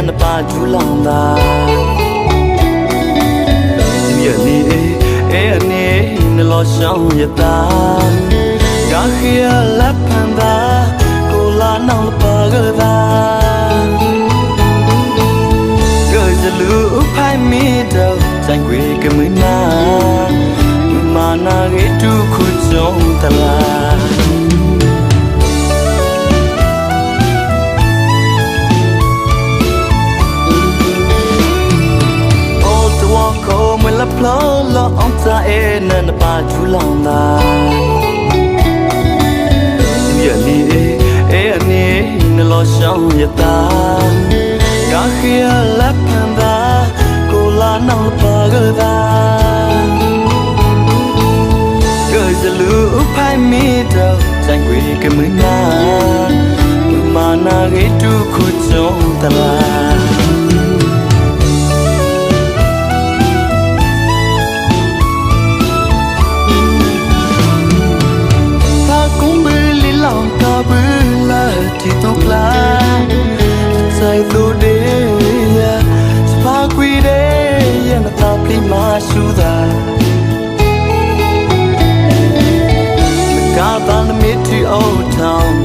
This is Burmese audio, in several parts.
န်တပါကျူးလောင်တာဒီရနေအဲအနေနလောရှောင်းရတာဒါခရလက်ဖန်တာပါကျူးလောင်တာရနေအဲအနေနှလောရှောင်းရတာကခေလက်ခံတာကိုလာနောက်ပါကတာကဲစလူဖိုင်မီတော့ဆိုင်ွေကမနာမာနာရဲ့တူခုချုံတလား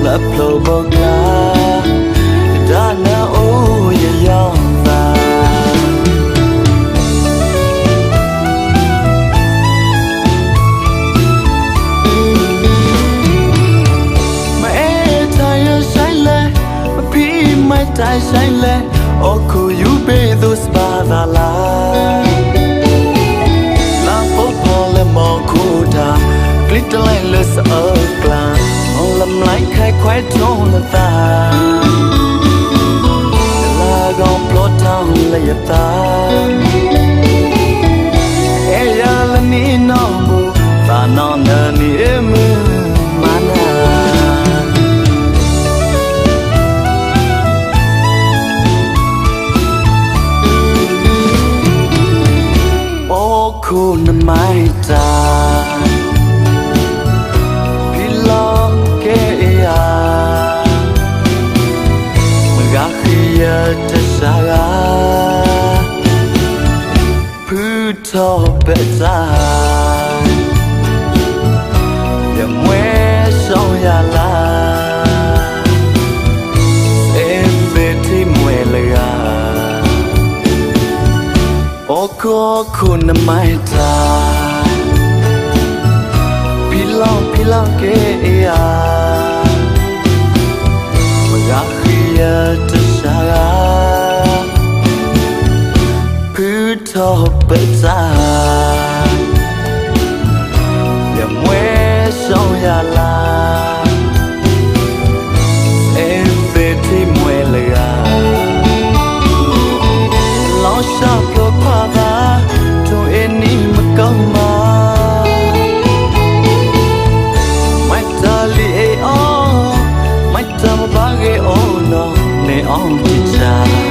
la plo bogla da na o ye yang ba ma e tai ya sai le ma pi ma tai sai le o ku you be those ba da la la po po le mo ku da glitter like less คู่นั้นไม่จางพี่ลองเกียรักเยอะจะสาพืชทอเปจาขอคุณำไม่จาพี่ลองพี่ลองเกียร์มันยากขคลียร์จะช้าพื้นทอไปจางရောက်မှာမတ်တလီအေအောမတ်တမဘာဂေအောနော်နေအောင်ကြည့်ချာ